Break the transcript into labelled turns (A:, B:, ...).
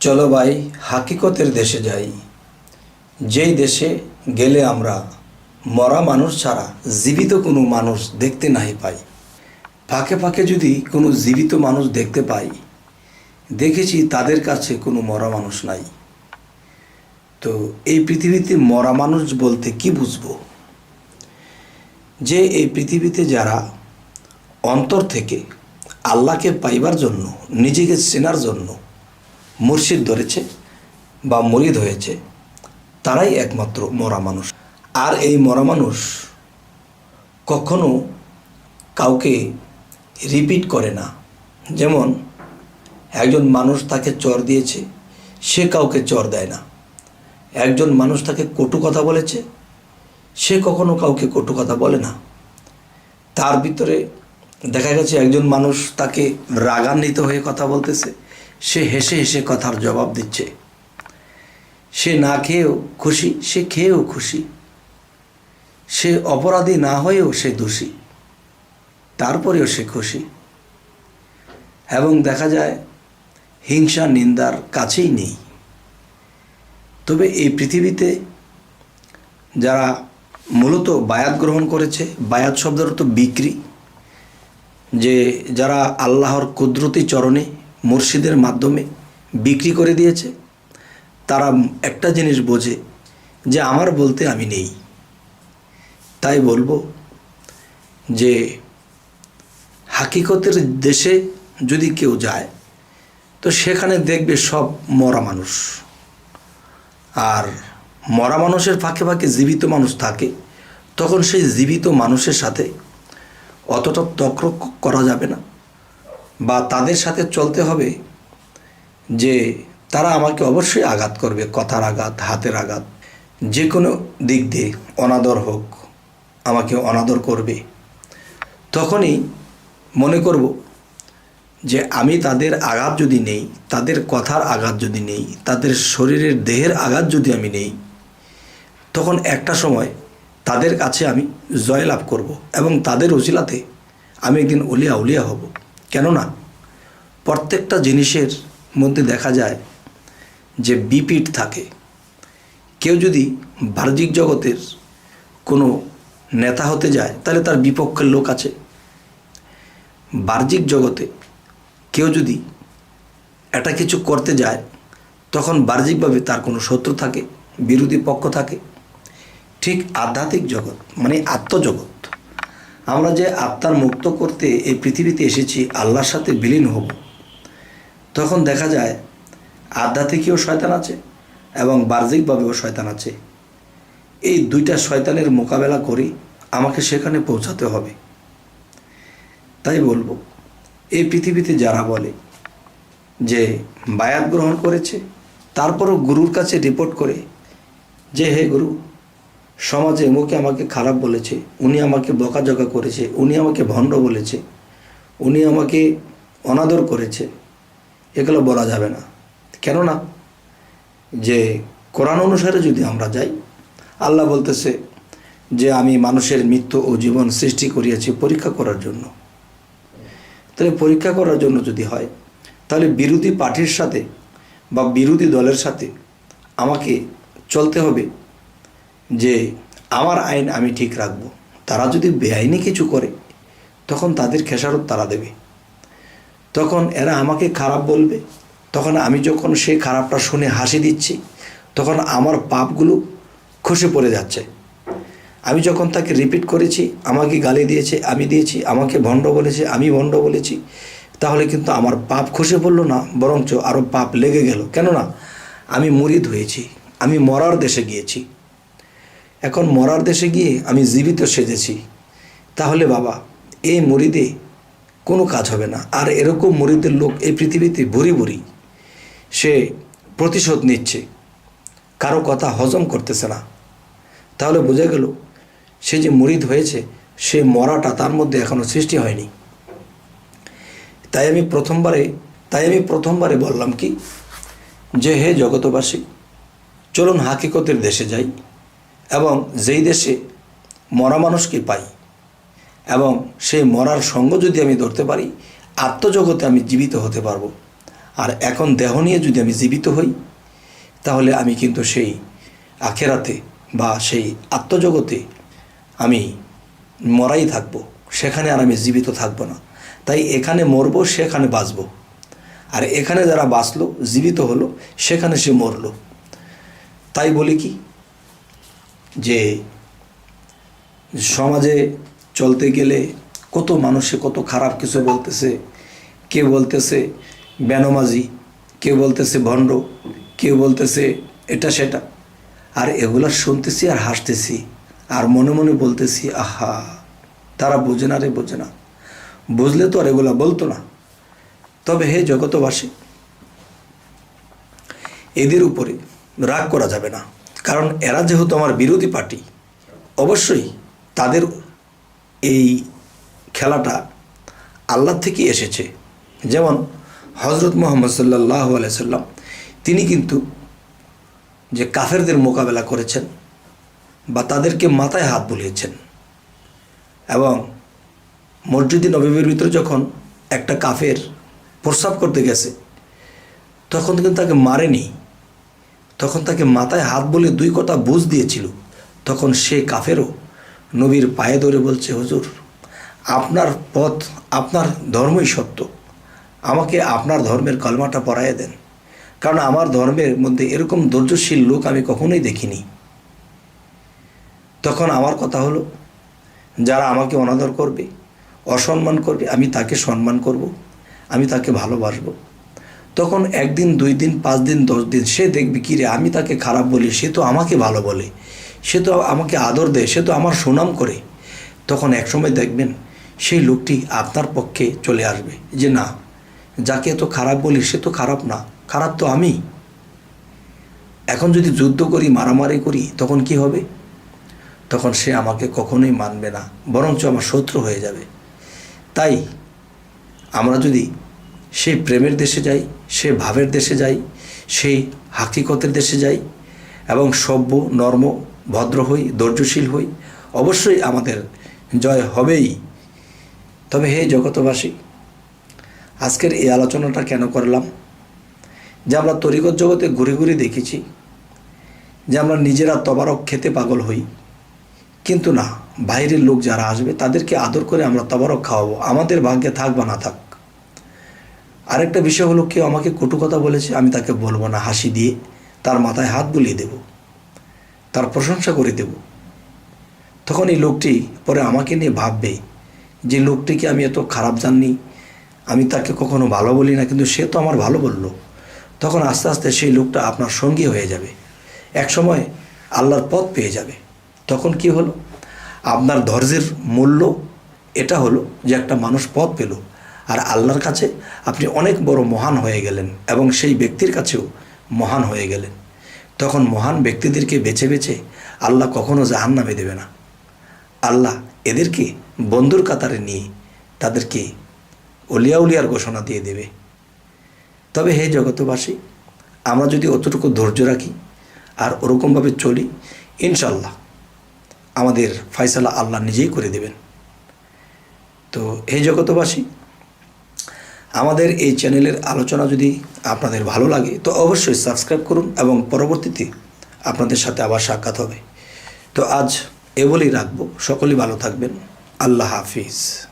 A: চলো ভাই, হাকিকতের দেশে যাই। যেই দেশে গেলে আমরা, মরা মানুষ ছাড়া জীবিত কোনো মানুষ দেখতে নাই পাই। ফাঁকে ফাঁকে যদি কোনো জীবিত মানুষ দেখতে পাই, দেখেছি তাদের কাছে কোনো মরা মানুষ নাই। তো এই পৃথিবীতে মরা মানুষ বলতে কি বুঝব? যে এই পৃথিবীতে যারা অন্তর থেকে আল্লাহকে পাইবার জন্য, নিজেকে চেনার জন্য মুর্শিদ ধরেছে বা মরিদ হয়েছে, তারাই একমাত্র মরা মানুষ। আর এই মরা মানুষ কখনো কাউকে রিপিট করে না। যেমন, একজন মানুষ তাকে চর দিয়েছে, সে কাউকে চর দেয় না। একজন মানুষ তাকে কটু কথা বলেছে, সে কখনো কাউকে কটু কথা বলে না। তার ভিতরে দেখা গেছে একজন মানুষ তাকে রাগান্বিত হয়ে কথা বলতেছে সে হেসে হেসে কথার জবাব দিচ্ছে। সে না খেয়েও খুশি, সে খেয়েও খুশি। সে অপরাধী না হয়েও সে দোষী, তারপরেও সে খুশি। এবং দেখা যায়, হিংসা নিন্দার কাছেই নেই। তবে এই পৃথিবীতে যারা মূলত বায়াত গ্রহণ করেছে, বায়াত শব্দের তো বিক্রি, যে যারা আল্লাহর কুদরতি চরণে মুর্শিদের মাধ্যমে বিক্রি করে দিয়েছে। তারা একটা জিনিস বোঝে যে আমার বলতে আমি নেই। তাই বলব যে হাকিকতের দেশে যদি কেউ যায়, তো সেখানে দেখবে সব মরা মানুষ। আর মরা মানুষের ফাঁকে ফাঁকে জীবিত মানুষ থাকে, তখন সেই জীবিত মানুষের সাথে অতটা তক্র করা যাবে না। বা তাদের সাথে চলতে হবে যে তারা আমাকে অবশ্যই আঘাত করবে, কথার আঘাত, হাতের আঘাত যে কোনো দিক দিয়ে, অনাদর হোক, আমাকে অনাদর করবে। তখনই মনে করব যে আমি তাদের আঘাত যদি নেই, তাদের কথার আঘাত যদি নেই, তাদের শরীরের দেহের আঘাত যদি আমি নেই, তখন একটা সময় তাদের কাছে আমি জয়লাভ করব এবং তাদের উচিলাতে আমি একদিন উলিয়া উলিয়া হব। কেননা প্রত্যেকটা জিনিসের মধ্যে দেখা যায় যে বিপিট থাকে। কেউ যদি বাহ্যিক জগতের কোনো নেতা হতে যায়, তাহলে তার বিপক্ষের লোক আছে। বাহ্যিক জগতে কেউ যদি একটা কিছু করতে যায়, তখন বাহ্যিকভাবে তার কোনো শত্রু থাকে, বিরোধী পক্ষ থাকে। ঠিক আধ্যাত্মিক জগৎ মানে আত্মজগৎ আমরা যে আত্মার মুক্ত করতে এই পৃথিবীতে এসেছি, আল্লাহর সাথে বিলীন হব। তখন দেখা যায়, আধ্যাত্মিকীয় শয়তান আছে এবং বাহ্যিকভাবেও শয়তান আছে। এই দুইটা শয়তানের মোকাবেলা করে আমাকে সেখানে পৌঁছাতে হবে। তাই বলব, এই পৃথিবীতে যারা বলে যে বায়াত গ্রহণ করেছে, তারপরও গুরুর কাছে রিপোর্ট করে যে, হে গুরু সমাজে মুখে আমাকে খারাপ বলেছে, উনি আমাকে বকাঝকা করেছে, উনি আমাকে ভণ্ড বলেছে, উনি আমাকে অনাদর করেছে, এগুলো বলা যাবে না। কেননা যে কোরআন অনুসারে যদি আমরা যাই, আল্লাহ বলতেছে যে আমি মানুষের মৃত্যু ও জীবন সৃষ্টি করিয়াছি পরীক্ষা করার জন্য। তাহলে পরীক্ষা করার জন্য যদি হয়, তাহলে বিরোধী পার্টির সাথে বা বিরোধী দলের সাথে আমাকে চলতে হবে যে আমার আইন আমি ঠিক রাখব। তারা যদি বেআইনি কিছু করে, তখন তাদের খেসারত তারা দেবে। তখন এরা আমাকে খারাপ বলবে। তখন আমি যখন সেই খারাপটা শুনে হাসি দিচ্ছি, তখন আমার পাপগুলো খসে পড়ে যাচ্ছে। আমি যখন তাকে রিপিট করেছি, আমাকে গালি দিয়েছে, আমি দিয়েছি, আমাকে ভণ্ড বলেছে, আমি ভণ্ড বলেছি, তাহলে কিন্তু আমার পাপ খসে পড়ল না, বরঞ্চ আরও পাপ লেগে গেল। কেননা আমি মুরিদ হয়েছি, আমি মরার দেশে গিয়েছি। এখন মরার দেশে গিয়ে আমি জীবিত সেজেছি। তাহলে বাবা, এই মুরিদে কোনো কাজ হবে না। আর এরকম মুরিদের লোক এই পৃথিবীতে ভরি ভরি। সে প্রতিশোধ নিচ্ছে। কারও কথা হজম করতেছে না। তাহলে বোঝা গেল, সে যে মুরিদ হয়েছে, সে মরাটা তার মধ্যে এখনও সৃষ্টি হয়নি। তাই আমি প্রথমবারে, তাই আমি প্রথমবারে বললাম কি, যে হে জগতবাসী চলুন হাকিকতের দেশে যাই। এবং যেই দেশে মরা মানুষকে পাই এবং সেই মরার সঙ্গ যদি আমি ধরতে পারি, আত্মজগতে আমি জীবিত হতে পারব। আর এখন দেহ নিয়ে যদি আমি জীবিত হই, তাহলে আমি কিন্তু সেই আখেরাতে বা সেই আত্মজগতে আমি মরাই থাকব। সেখানে আর আমি জীবিত থাকব না। তাই এখানে মরব, সেখানে বাঁচব। আর এখানে যারা বাঁচলো, জীবিত হলো, সেখানে সে মরলো। তাই বলি কি যে সমাজে চলতে গেলে কত মানুষে কত খারাপ কিছু বলতেছে, কে বলতেছে বেনমাজি কেউ বলতেছে ভণ্ড কেউ বলতেছে এটা সেটা। আর এগুলা শুনতেছি আর হাসতেছি, আর মনে মনে বলতেছি, আহা, তারা বোঝে না রে, বোঝে না। বুঝলে তো আর এগুলা বলতো না। তবে হে জগতবাসী এদের উপরে রাগ করা যাবে না। কারণ এরা যেহেতু আমার বিরোধী পার্টি, অবশ্যই তাদের এই খেলাটা আল্লাহ থেকে এসেছে। যেমন হজরত মোহাম্মদ সাল্লাহ আলাইসাল্লাম তিনি কিন্তু যে কাফেরদের মোকাবেলা করেছেন বা তাদেরকে মাথায় হাত বুলিয়েছেন এবং মসজিদে নবীর ভিতরে যখন একটা কাফের প্রস্রাব করতে গেছে, তখন কিন্তু তাকে মারেনি। তখন তাকে মাথায় হাত বলে দুই কথা বুঝ দিয়েছিল। তখন সে কাফেরও নবীর পায়ে ধরে বলছে, হুজুর, আপনার পথ, আপনার ধর্মই সত্য। আমাকে আপনার ধর্মের কলমাটা পড়াইয়ে দেন। কারণ আমার ধর্মের মধ্যে এরকম ধৈর্যশীল লোক আমি কখনোই দেখিনি। তখন আমার কথা হলো, যারা আমাকে অনাদর করবে, অসম্মান করবে, আমি তাকে সম্মান করব, আমি তাকে ভালোবাসবো। তখন একদিন, দুই দিন, পাঁচ দিন, দশ দিন সে দেখবে, কি রে, আমি তাকে খারাপ বলি, সে তো আমাকে ভালো বলে, সে তো আমাকে আদর দেয়, সে তো আমার সুনাম করে। তখন একসময় দেখবেন, সেই লোকটি আপনার পক্ষে চলে আসবে যে, না, যাকে এত খারাপ বলি, সে তো খারাপ না, খারাপ তো আমি। এখন যদি যুদ্ধ করি, মারামারি করি, তখন কি হবে? তখন সে আমাকে কখনোই মানবে না, বরঞ্চ আমার শত্রু হয়ে যাবে। তাই আমরা যদি সেই প্রেমের দেশে যাই, সে ভাবের দেশে যাই সেই হাকিকতের দেশে যাই এবং সভ্য, নর্ম, ভদ্র হই, ধৈর্যশীল হই, অবশ্যই আমাদের জয় হবেই। তবে হে জগতবাসী আজকের এই আলোচনাটা কেন করলাম? যে আমরা তরিকত জগতে ঘুরে ঘুরে দেখেছি যে আমরা নিজেরা তবারক খেতে পাগল হই। কিন্তু না, বাইরের লোক যারা আসবে তাদেরকে আদর করে আমরা তবারক খাওয়াবো। আমাদের ভাগ্যে থাক বা না থাক আরেকটা বিষয় হলো কেউ আমাকে কটু কথা বলেছে, আমি তাকে বলব না, হাসি দিয়ে তার মাথায় হাত বুলিয়ে দেব, তার প্রশংসা করে দেব। তখন এই লোকটি পরে আমাকে নিয়ে ভাববে যে লোকটিকে আমি এত খারাপ জাননি, আমি তাকে কখনো ভালো বলি না, কিন্তু সে তো আমার ভালো বলল। তখন আস্তে আস্তে সেই লোকটা আপনার সঙ্গী হয়ে যাবে। এক সময় আল্লাহর পথ পেয়ে যাবে। তখন কি হলো? আপনার ধৈর্যের মূল্য এটা হলো যে একটা মানুষ পথ পেল। আর আল্লাহর কাছে আপনি অনেক বড় মহান হয়ে গেলেন এবং সেই ব্যক্তির কাছেও মহান হয়ে গেলেন। তখন মহান ব্যক্তিদেরকে বেছে বেছে আল্লাহ কখনও জাহান নামে দেবে না। আল্লাহ এদেরকে বন্ধুর কাতারে নিয়ে তাদেরকে অলিয়া উলিয়ার ঘোষণা দিয়ে দেবে। তবে হে জগতবাসী আমরা যদি অতটুকু ধৈর্য রাখি আর ওরকমভাবে চলি ইনশাল্লাহ আমাদের ফয়সালা আল্লাহ নিজেই করে দেবেন। তো হে জগতবাসী আমাদের এই চ্যানেলের আলোচনা যদি আপনাদের ভালো লাগে, তো অবশ্যই সাবস্ক্রাইব করুন এবং পরবর্তীতে আপনাদের সাথে আবার সাক্ষাৎ হবে। তো আজ এ বলেই রাখব। সকলেই ভালো থাকবেন। আল্লাহ হাফিজ।